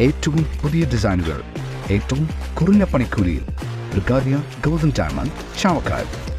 ഏറ്റവും പുതിയ ഡിസൈനുകൾ ഏറ്റവും കുറഞ്ഞ പണിക്കൂലിയിൽ golden diamond Chavakkad.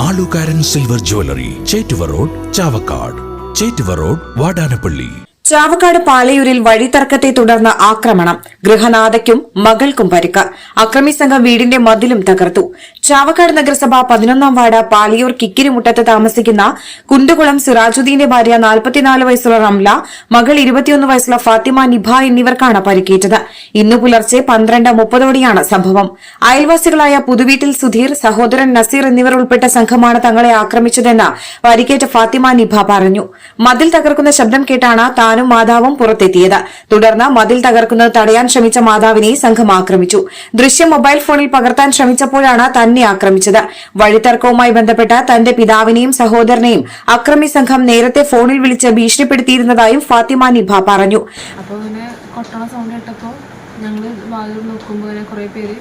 Alukaran silver jewellery Chettuva road Chavakkad. Chettuva road Vadanappally. Chavakkad പാലയൂരിൽ വഴിത്തർക്കത്തെ തുടർന്ന് ആക്രമണം. ഗൃഹനാഥയ്ക്കും മകൾക്കും പരിക്ക്. അക്രമി സംഘം വീടിന്റെ മതിലും തകർത്തു. ചാവക്കാട് നഗരസഭ പതിനൊന്നാം വാർഡ് പാലിയൂർ കിക്കിരിമുട്ടത്ത് താമസിക്കുന്ന കുണ്ടുകുളം സിറാജുദ്ദീന്റെ ഭാര്യ നാൽപ്പത്തിനാല് വയസ്സുള്ള റംല മകൾ ഇരുപത്തിയൊന്ന് വയസ്സുള്ള ഫാത്തിമ നിഭ എന്നിവർക്കാണ് പരിക്കേറ്റത്. ഇന്ന് പുലർച്ചെ പന്ത്രണ്ട് മുപ്പതോടെയാണ് സംഭവം. അയൽവാസികളായ പുതുവീട്ടിൽ സുധീർ സഹോദരൻ നസീർ എന്നിവർ ഉൾപ്പെട്ട സംഘമാണ് തങ്ങളെ ആക്രമിച്ചതെന്ന് പരിക്കേറ്റ ഫാത്തിമ നിഭ പറഞ്ഞു. മതിൽ തകർക്കുന്ന ശബ്ദം കേട്ടാണ് താനും മാതാവും പുറത്തെത്തിയത്. തുടർന്ന് മതിൽ തകർക്കുന്നത് തടയാൻ ശ്രമിച്ച മാതാവിനെ സംഘം ആക്രമിച്ചു. ദൃശ്യം മൊബൈൽ ഫോണിൽ പകർത്താൻ ശ്രമിച്ചപ്പോഴാണ് തന്നെ ആക്രമിച്ചത്. വഴിത്തർക്കവുമായി ബന്ധപ്പെട്ട തന്റെ പിതാവിനെയും സഹോദരനെയും അക്രമി സംഘം നേരത്തെ ഫോണിൽ വിളിച്ച് ഭീഷണിപ്പെടുത്തിയിരുന്നതായും ഫാത്തിമ നിഭ പറഞ്ഞു. കൊട്ടണ സൗണ്ട് കേട്ടപ്പോൾ വാതിൽ നോക്കുമ്പോൾ കുറേ പേര്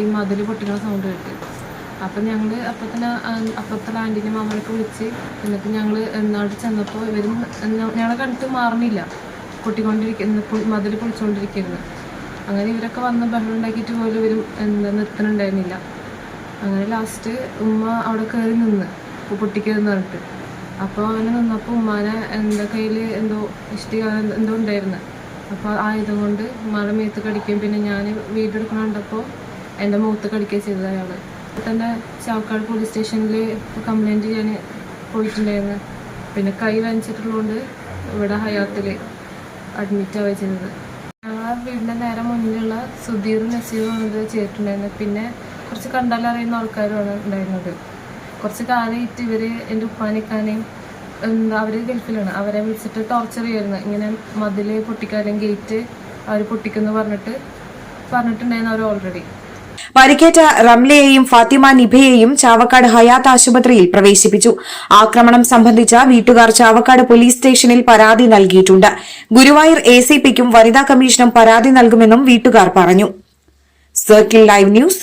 ഈ മതിൽ പൊട്ടിക്കണ സൗണ്ട് കേട്ട്. അപ്പം ഞങ്ങൾ അപ്പത്തന്നെ അപ്പുറത്തെ ആന്റീനെ മാമനൊക്കെ വിളിച്ച് എന്നിട്ട് ഞങ്ങൾ എന്നാട്ട് ചെന്നപ്പോൾ ഇവർ ഞങ്ങളെ കണ്ടിട്ട് മാറണില്ല. പൊട്ടിക്കൊണ്ടിരിക്കുന്ന മതിൽ പൊളിച്ചുകൊണ്ടിരിക്കുന്നു അങ്ങനെ ഇവരൊക്കെ വന്ന് ബഹളം ഉണ്ടാക്കിയിട്ട് പോലും ഇവരും എന്താ നിർത്തണുണ്ടായിരുന്നില്ല. അങ്ങനെ ലാസ്റ്റ് ഉമ്മ അവിടെ കയറി നിന്ന്. ഇപ്പോൾ പൊട്ടിക്കരുന്ന് പറഞ്ഞിട്ട്. അപ്പോൾ അങ്ങനെ നിന്നപ്പോൾ ഉമ്മാനെ എന്റെ കയ്യിൽ എന്തോ ഇഷ്ടിക എന്തോ ഉണ്ടായിരുന്നു. അപ്പോൾ ആയുധം കൊണ്ട് ഉമ്മാടെ മേത്ത് കടിക്കുകയും പിന്നെ ഞാൻ വീടെടുക്കണം കണ്ടപ്പോൾ എന്റെ മുഖത്ത് കടിക്കുകയും ചെയ്തത് അയാൾ തന്നെ ചാവക്കാട് പോലീസ് സ്റ്റേഷനിൽ കംപ്ലൈന്റ് ചെയ്യാൻ പോയിട്ടുണ്ടായിരുന്നു. പിന്നെ കൈ വാങ്ങിച്ചിട്ടുള്ളതുകൊണ്ട് ഇവിടെ ഹയാത്തിൽ അഡ്മിറ്റ് ആവുക ചെയ്തത്. ഞങ്ങളെ വീടിന്റെ നേരെ മുന്നിലുള്ള സുധീർ നസീർ ഇത് ചെയ്തിട്ടുണ്ടായിരുന്നു. പിന്നെ കുറച്ച് കണ്ടാലറിയുന്ന ആൾക്കാരുമാണ് ഉണ്ടായിരുന്നത്. കുറച്ച് കാലമായിട്ട് ഇവർ എന്റെ ഉപ്പാനിക്കാനെയും എന്താ അവർ ഗൾഫിലാണ്. അവരെ വിളിച്ചിട്ട് ടോർച്ചർ ചെയ്യുമായിരുന്നു ഇങ്ങനെ മതിൽ പൊട്ടിക്കാനും ഗേറ്റ് അവർ പൊട്ടിക്കുന്നു പറഞ്ഞിട്ട് പറഞ്ഞിട്ടുണ്ടായിരുന്നു അവർ ഓൾറെഡി പരിക്കേറ്റ റംലയെയും ഫാത്തിമ നിഭയെയും ചാവക്കാട് ഹയാത്ത് ആശുപത്രിയിൽ പ്രവേശിപ്പിച്ചു. ആക്രമണം സംബന്ധിച്ച വീട്ടുകാർ ചാവക്കാട് പോലീസ് സ്റ്റേഷനിൽ പരാതി നൽകിയിട്ടുണ്ട്. ഗുരുവായൂർ എ സി പിക്കും വനിതാ കമ്മീഷനും പരാതി നൽകുമെന്നും വീട്ടുകാർ പറഞ്ഞു. Circle live news